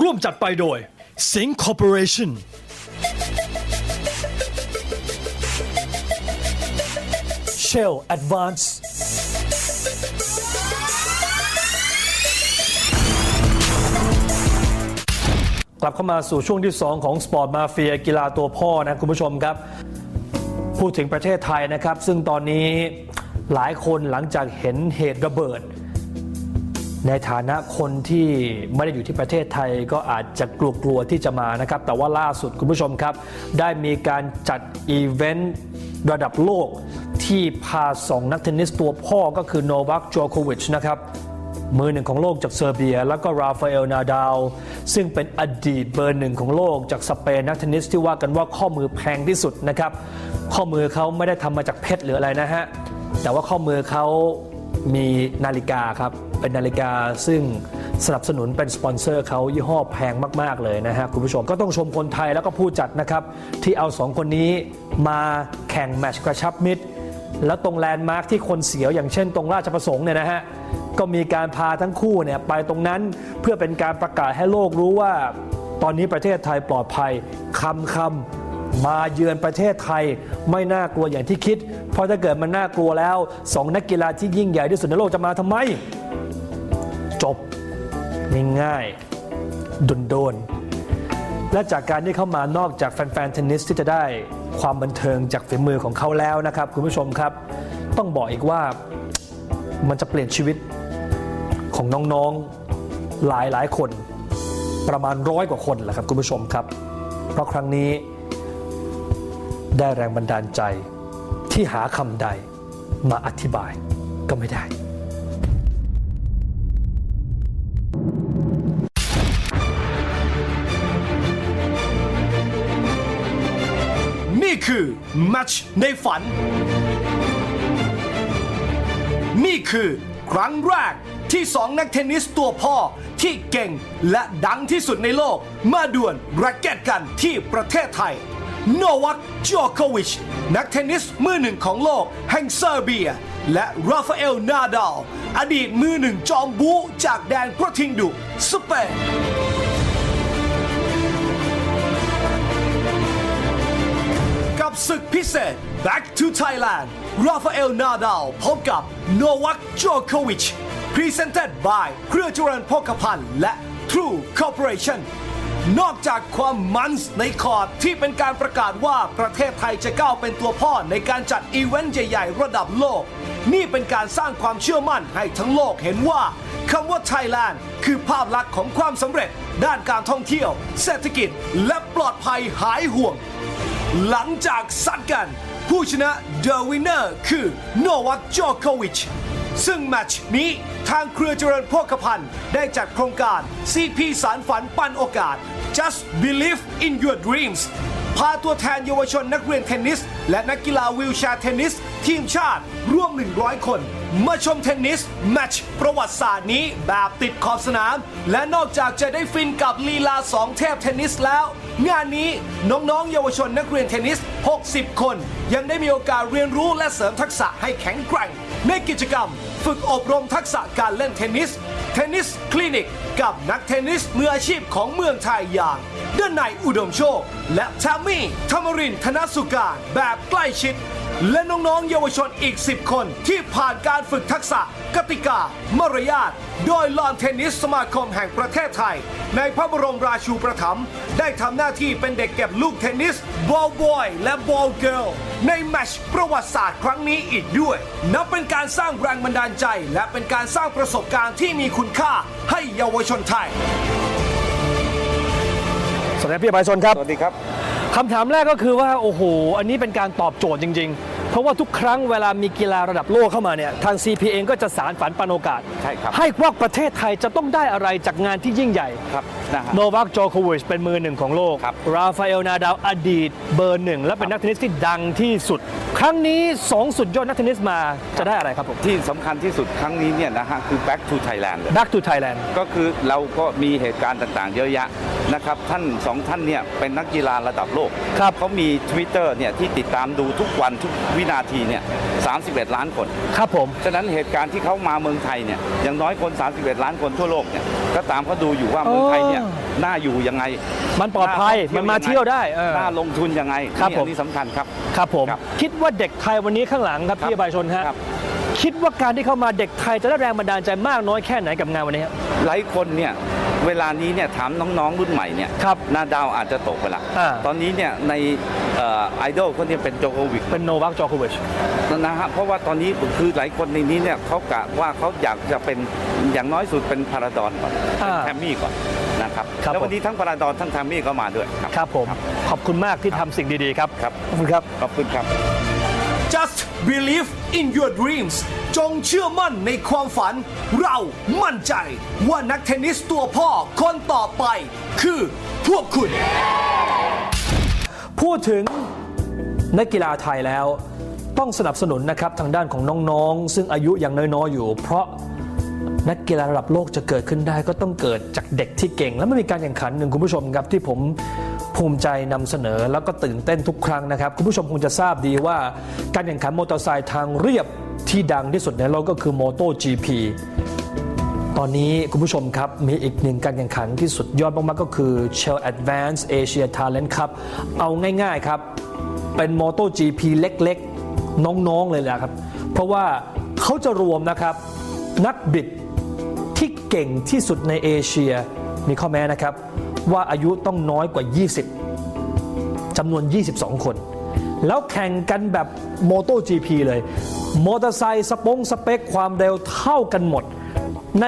ร่วมจัดไปโดย Sing Corporation Shell Advance กลับเข้ามาสู่ช่วงที่ 2 ของ Sport Mafia กีฬาตัวพ่อนะคุณผู้ชมครับ พูดถึงประเทศไทยนะครับ ซึ่งตอนนี้หลายคนหลังจากเห็นเหตุระเบิด ในฐานะคนที่ไม่ได้อยู่ที่ประเทศไทยก็อาจจะกลัวๆที่จะมานะครับ แต่ว่าล่าสุดคุณผู้ชมครับ ได้มีการจัดอีเวนต์ระดับโลก ที่พาสองนักเทนนิสตัวพ่อก็คือโนวัคโจโควิชนะครับมือหนึ่งของโลกจากเซอร์เบีย แล้วก็ราฟาเอลนาดาลซึ่งเป็นอดีตเบอร์หนึ่งของโลกจากสเปนนักเทนนิสที่ว่ากันว่าข้อมือแพงที่สุดนะครับ ข้อมือเขาไม่ได้ทำมาจากเพชรหรืออะไรนะฮะ แต่ว่าข้อมือเขา มีนาฬิกาครับ เป็นนาฬิกาซึ่งสนับสนุนเป็นสปอนเซอร์เขายี่ห้อแพงมาก ๆ เลยนะฮะคุณผู้ชมก็ต้องชมคนไทยแล้วก็ผู้จัดนะครับ ที่เอาสองคนนี้มาแข่งแมตช์กระชับมิตร แล้วตรงแลนด์มาร์คที่คนเสียวอย่างเช่นตรงราชประสงค์เนี่ยนะฮะก็มีการพาทั้งคู่เนี่ยไปตรงนั้นเพื่อเป็นการประกาศให้โลกรู้ว่า ตอนนี้ประเทศไทยปลอดภัยคำคำ มาเยือนประเทศไทยไม่น่ากลัวอย่างที่คิด เพราะถ้าเกิดมันน่ากลัวแล้วสองนักกีฬาที่ยิ่งใหญ่ที่สุดในโลกจะมาทำไม จบง่ายๆโดนๆและจากการที่เข้ามานอกจากแฟนๆเทนนิสที่จะได้ความบันเทิงจากฝีมือของเขาแล้วนะครับ คุณผู้ชมครับ ต้องบอกอีกว่ามันจะเปลี่ยนชีวิตของน้องๆหลายหลายๆคนประมาณร้อยกว่าคนแหละครับคุณผู้ชมครับ เพราะครั้งนี้ ได้แรงบันดาลใจที่หาคำใดมาอธิบายก็ไม่ได้ี่คือแมตช์ในฝัน นี่คือครั้งแรกที่สองนักเทนนิสตัวพ่อที่เก่งและดังที่สุดในโลก มาดวลแร็กเก็ตกันที่ประเทศไทย โนวัคจอโควิช นักเทนนิสมือหนึ่งของโลกแห่งเซอร์เบีย และราฟาเอล นาดาล อดีตมือหนึ่งจอมบูจากแดนกระทิงดุ สเปนกับศึกพิเศษ Back to Thailand ราฟาเอล นาดาล พบกับโนวัคโจโควิช Presented by เครือเจริญพกพันธ์และ True Corporation นอกจากความมันส์ในคอร์ดที่เป็นการประกาศว่าประเทศไทยจะก้าวเป็นตัวพ่อในการจัดอีเวนต์ใหญ่ๆ ระดับโลก นี่เป็นการสร้างความเชื่อมั่นให้ทั้งโลกเห็นว่าคำว่า Thailand คือภาพลักษณ์ของความสำเร็จ ด้านการท่องเที่ยว เศรษฐกิจ และปลอดภัยหายห่วง หลังจากซัดกัน ผู้ชนะ The Winner คือโนวัคโจโควิช ซึ่งแมตช์นี้ทางเครือเจริญโภคภัณฑ์ได้จัดโครงการ CP สารฝันปันโอกาส Just Believe in Your Dreams พาตัวแทนเยาวชนนักเรียนเทนนิส และนักกีฬาวิวแชร์เทนนิส ทีมชาติร่วม 100 คนมาชมเทนนิส แมตช์ประวัติศาสตร์นี้แบบติดขอบสนาม และนอกจากจะได้ฟินกับลีลาสองเทพเทนนิสแล้ว งานนี้น้องๆ เยาวชนนักเรียนเทนนิส 60 คน ยังได้มีโอกาสเรียนรู้และเสริมทักษะให้แข็งแกร่งในกิจกรรม ฝึกอบรมทักษะการเล่นเทนนิส เทนนิสคลินิก กับนักเทนนิสมืออาชีพของเมืองไทยอย่างเดนไนอุดมโชค และทามี่ธมรินธนสุการแบบใกล้ชิด และน้องๆเยาวชนอีก 10 คนที่ผ่านการฝึกทักษะ กติกามารยาทโดยลอนเทนนิสสมาคมแห่งประเทศไทย ในพระบรมราชูประถัมภ์ได้ทำหน้าที่เป็นเด็กเก็บลูกเทนนิสบอลบอยและบอลเกิลในแมตช์ประวัติศาสตร์ครั้งนี้อีกด้วย นับเป็นการสร้างแรงบันดาลใจ และเป็นการสร้างประสบการณ์ที่มีคุณค่าให้เยาวชนไทย สวัสดีพี่ประชาชนครับ สวัสดีครับคำถามแรกก็คือว่า โอ้โห อันนี้เป็นการตอบโจทย์จริง ๆ เพราะว่าทุกครั้งเวลามีกีฬาระดับโลกเข้ามาเนี่ยทาง CP เองก็จะสารฝันปันโอกาส ใช่ครับให้ว่าประเทศไทยจะต้องได้อะไรจากงานที่ยิ่งใหญ่ ครับ นะฮะโนวัคโจโควิชเป็นมือหนึ่งของโลก ครับราฟาเอลนาดาลอดีตเบอร์หนึ่ง และเป็นนักเทนนิสที่ดังที่สุด ครั้งนี้ 2 สุดยอดนักเทนนิสมาจะได้อะไรครับผม ที่สำคัญที่สุดครั้งนี้เนี่ยนะฮะคือ back to Thailand เลย Back to Thailand ก็คือเราก็มีเหตุการณ์ต่างๆ เยอะแยะนะครับ ท่านสองท่านเนี่ยเป็นนักกีฬาระดับโลกครับเขามี Twitter เนี่ยที่ติดตามดูทุกวันทุกวินาทีเนี่ย31 ล้านคน ครับผม ฉะนั้นเหตุการณ์ที่เขามาเมืองไทยเนี่ยอย่างน้อยคน 31 ล้านคนทั่วโลกเนี่ย ก็ตามเขาดูอยู่ว่าเมืองไทยเนี่ยเนี่ยน่าอยู่ยังไง มันปลอดภัยน่มันมาเที่ยวได้เออน่าลงทุนยังไงครับนี่ผมอันนี้สำคัญครับครับผมครับคิดว่าเด็กไทยวันนี้ข้างหลังครับครับพี่ใบชนฮะครับคิดว่าการที่เข้ามาเด็กไทยจะได้แรงบันดาลใจมากน้อยแค่ไหนกับงานวันนี้ครับหลายคนเนี่ย เวลานี้เนี่ยถามน้องๆรุ่นใหม่เนี่ยครับหน้าดาวอาจจะตกไปละอ่า ตอนนี้เนี่ยในไอดอลคนนี้เป็นโจโควิกเป็นโนวัคจอโควิชนะฮะเพราะว่าตอนนี้คือหลายคนในนี้เนี่ยเขากะว่าเขาอยากจะเป็นอย่างน้อยสุดเป็นพาราดอนก่อนเป็นอ่าแทมมี่ก่อนนะครับครับแล้ววันผมนี้ทั้งพาราดอนทั้งแทมมี่ก็มาด้วยครับ ครับผม ขอบคุณมากที่ทำสิ่งดี ๆ ครับ ครับ ขอบคุณครับ ขอบคุณครับ just believe in your dreams จงเชื่อมั่นในความฝัน เรามั่นใจว่านักเทนนิสตัวพ่อคนต่อไป คือพวกคุณ พูดถึงนักกีฬาไทยแล้ว ต้องสนับสนุนนะครับทางด้านของน้องๆ ซึ่งอายุยังน้อยๆอยู่ เพราะนักกีฬาระดับโลกจะเกิดขึ้นได้ก็ต้องเกิดจากเด็กที่เก่ง และมันมีการแข่งขันหนึ่งคุณผู้ชมครับที่ผม ภูมิใจนำเสนอแล้วก็ตื่นเต้นทุกครั้งนะครับ คุณผู้ชมคงจะทราบดีว่า การแข่งขันมอเตอร์ไซค์ทางเรียบที่ดังที่สุดในโลกก็คือ MotoGP ตอนนี้คุณผู้ชมครับ มีอีกหนึ่งการแข่งขันที่สุดยอดมากๆก็คือ Shell Advance Asia Talent Cup เอาง่ายๆครับ เป็น MotoGP เล็กๆ น้องๆเลยแหละครับ เพราะว่าเขาจะรวมนะครับ นักบิดที่เก่งที่สุดในเอเชียมีข้อแม้นะครับ ว่าอายุต้องน้อยกว่า 20 จำนวน 22 คน แล้วแข่งกันแบบ MotoGP เลย มอเตอร์ไซค์สปงสเปคความเร็วเท่ากันหมด ใน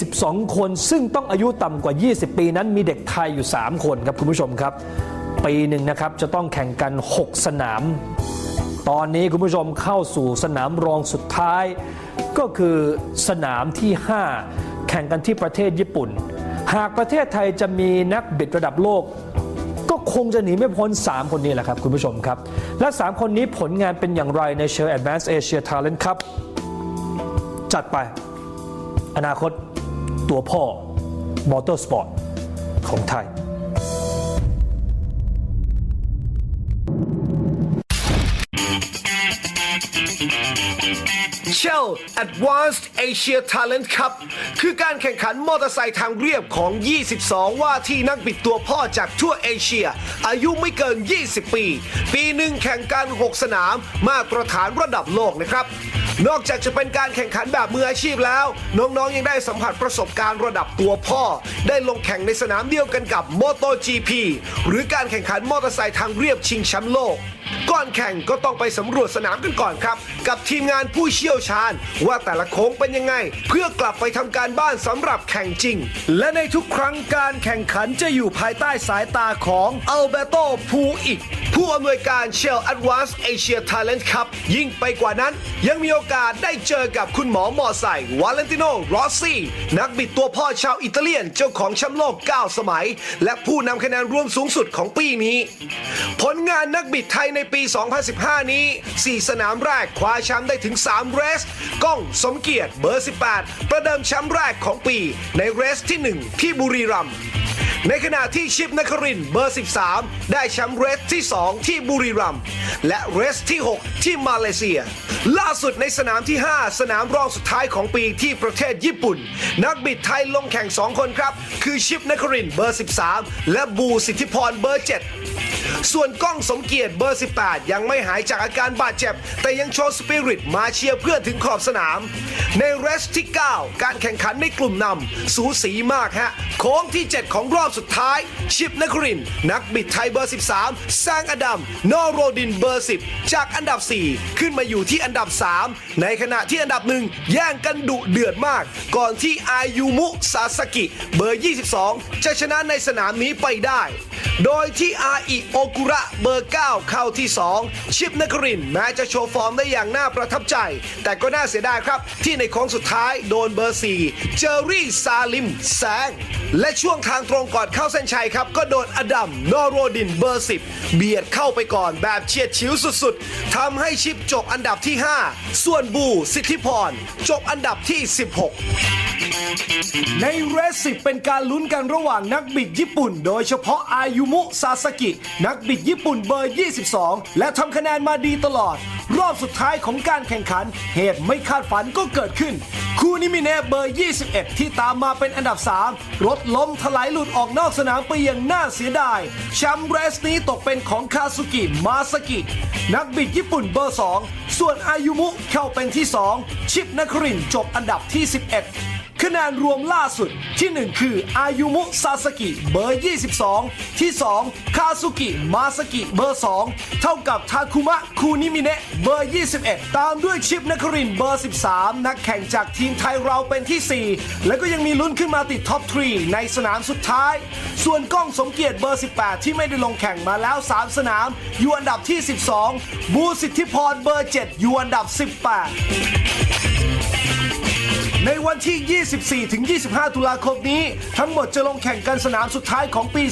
22 คนซึ่งต้องอายุต่ำกว่า 20 ปีนั้นมีเด็กไทยอยู่ 3 คนครับคุณผู้ชมครับ ปีหนึ่งนะครับจะต้องแข่งกัน 6 สนาม ตอนนี้คุณผู้ชมเข้าสู่สนามรองสุดท้าย ก็คือสนามที่ 5 แข่งกันที่ประเทศญี่ปุ่น หากประเทศไทยจะมีนักบิดระดับโลก ก็คงจะหนีไม่พ้น 3 คนนี้แหละครับ คุณผู้ชมครับ และ 3 คนนี้ผลงานเป็นอย่างไรในเชิง Advanced Asia Talent ครับ จัดไป อนาคตตัวพ่อมอเตอร์สปอร์ตของไทย Shell Advanced Asia Talent Cup คือการแข่งขันมอเตอร์ไซค์ทางเรียบของ 22 ว่าที่นักบิดตัวพ่อจากทั่วเอเชีย อายุไม่เกิน 20 ปี ปีหนึ่งแข่งกัน 6 สนาม มาตรฐานระดับโลกนะครับนอกจากจะเป็นการแข่งขันแบบมืออาชีพแล้ว น้องๆยังได้สัมผัสประสบการณ์ระดับตัวพ่อ ได้ลงแข่งในสนามเดียวกันกับ MotoGP หรือการแข่งขันมอเตอร์ไซค์ทางเรียบชิงแชมป์โลก ก่อนแข่งก็ต้องไปสำรวจสนามกันก่อนครับ กับทีมงานผู้เชี่ยวชาญ ว่าแต่ละโค้งเป็นยังไง เพื่อกลับไปทำการบ้านสำหรับแข่งจริง และในทุกครั้งการแข่งขันจะอยู่ภายใต้สายตาของอัลเบโตพูอิกผู้อำนวยการ Shell Advanced Asia Talent Cup ยิ่งไปกว่านั้นยังมีโอกาสได้เจอกับคุณหมอมอไซวาเลนติโนรอสซี่ นักบิดตัวพ่อชาวอิตาเลียนเจ้าของแชมป์โลก 9 สมัย และผู้นำคะแนนรวมสูงสุดของปีนี้ ผลงานนักบิดไทยในปี 2015 นี้ 4 สนามแรกคว้าแชมป์ได้ถึง 3 เรส ก้องสมเกียรติเบอร์ 18 ประเดิมแชมป์แรกของปี ในเรสที่ 1 ที่บุรีรัมย์ในขณะที่ชิปนครินเบอร์ 13 ได้แชมป์เรสที่ 2 ที่บุรีรัมย์และเรสที่ 6 ที่มาเลเซีย ล่าสุดในสนามที่ 5 สนามรองสุดท้ายของปีที่ประเทศญี่ปุ่น นักบิดไทยลงแข่ง 2 คนครับ คือชิปนครินเบอร์ 13 และบูสิทธิพรเบอร์ 7 ส่วนก้องสมเกียรติเบอร์ 18 ยังไม่หายจากอาการบาดเจ็บ แต่ยังโชว์สปิริตมาเชียร์เพื่อนถึงขอบสนาม ในเรสที่ 9 การแข่งขันในกลุ่มนำสูสีมากฮะโค้งที่ 7 ของรอบสุดท้าย ชิปนครินนักบิดไทยเบอร์ 13 สร้างอดัมนอโรดินเบอร์ 10 จากอันดับ 4 ขึ้นมาอยู่ที่อันดับ 3ในขณะที่อันดับหนึ่งแย่งกันดุเดือดมาก ก่อนที่อายุมุซาสกิ เบอร์ 22 จะชนะในสนามนี้ไปได้ โดยที่อาอิโอกุระเบอร์ 9 เข้าที่ 2 ชิปนครินแม้จะโชว์ฟอร์มได้อย่างน่าประทับใจ แต่ก็น่าเสียดายครับ ที่ในโค้งสุดท้ายโดนเบอร์ 4 เจอรี่ซาลิมแซงและช่วงทางตรงก่อนเข้าเส้นชัยครับ ก็โดนอดัมนอโรดินเบอร์ 10 เบียดเข้าไปก่อนแบบเฉียดฉิวสุดๆทำให้ชิปจบอันดับที่ 5ส่วนบูสิทธิพร จบอันดับที่ 16 ในเรสสิบเป็นการลุ้นกันระหว่างนักบิดญี่ปุ่น โดยเฉพาะอายุมุซาสกิ นักบิดญี่ปุ่นเบอร์ 22 และทำคะแนนมาดีตลอด รอบสุดท้ายของการแข่งขัน เหตุไม่คาดฝันก็เกิดขึ้น คูนิมิเนะเบอร์ 21 ที่ตามมาเป็นอันดับ 3 รถล้มถลายหลุดออกนอกสนามไปอย่างน่าเสียดายแชมป์เรสนี้ตกเป็นของคาซุกิมาสกิ นักบิดญี่ปุ่นเบอร์ 2 ส่วนอายุมุเข้าเป็นที่ 2 ชิปนครินจบอันดับที่ 11 คะแนนรวมล่าสุดที่ 1 คืออายุมุซาสกิเบอร์ 22 ที่ 2 คาซุกิมาสกิเบอร์ 2 เท่ากับทาคุมะคูนิมิเนะเบอร์ 21 ตามด้วยชิปนครินเบอร์ 13 นักแข่งจากทีมไทยเราเป็นที่ 4 แล้วก็ยังมีลุ้นขึ้นมาติดท็อป 3 ในสนามสุดท้าย ส่วนก้องสมเกียรติเบอร์ 18 ที่ไม่ได้ลงแข่งมาแล้ว 3 สนาม อยู่อันดับที่ 12 บูสิทธิพรเบอร์ 7 อยู่อันดับ 18 ในวันที่ 24ถึง25 ตุลาคมนี้ ทั้งหมดจะลงแข่งกันสนามสุดท้ายของปี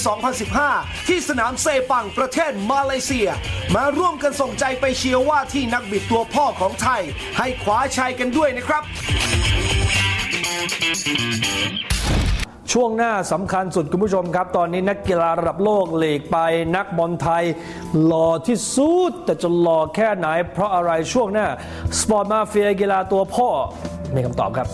2015 ที่สนามเซปังประเทศมาเลเซีย มาร่วมกันส่งใจไปเชียร์ว่าที่นักบิดตัวพ่อของไทย ให้คว้าชัยกันด้วยนะครับช่วงหน้าสำคัญสุดคุณผู้ชมครับ ตอนนี้นักกีฬาระดับโลกหลีกไป นักบอลไทยหล่อที่สุดแต่จะหล่อแค่ไหน เพราะอะไรช่วงหน้า สปอร์ตมาเฟียกีฬาตัวพ่อ มีคำตอบครับ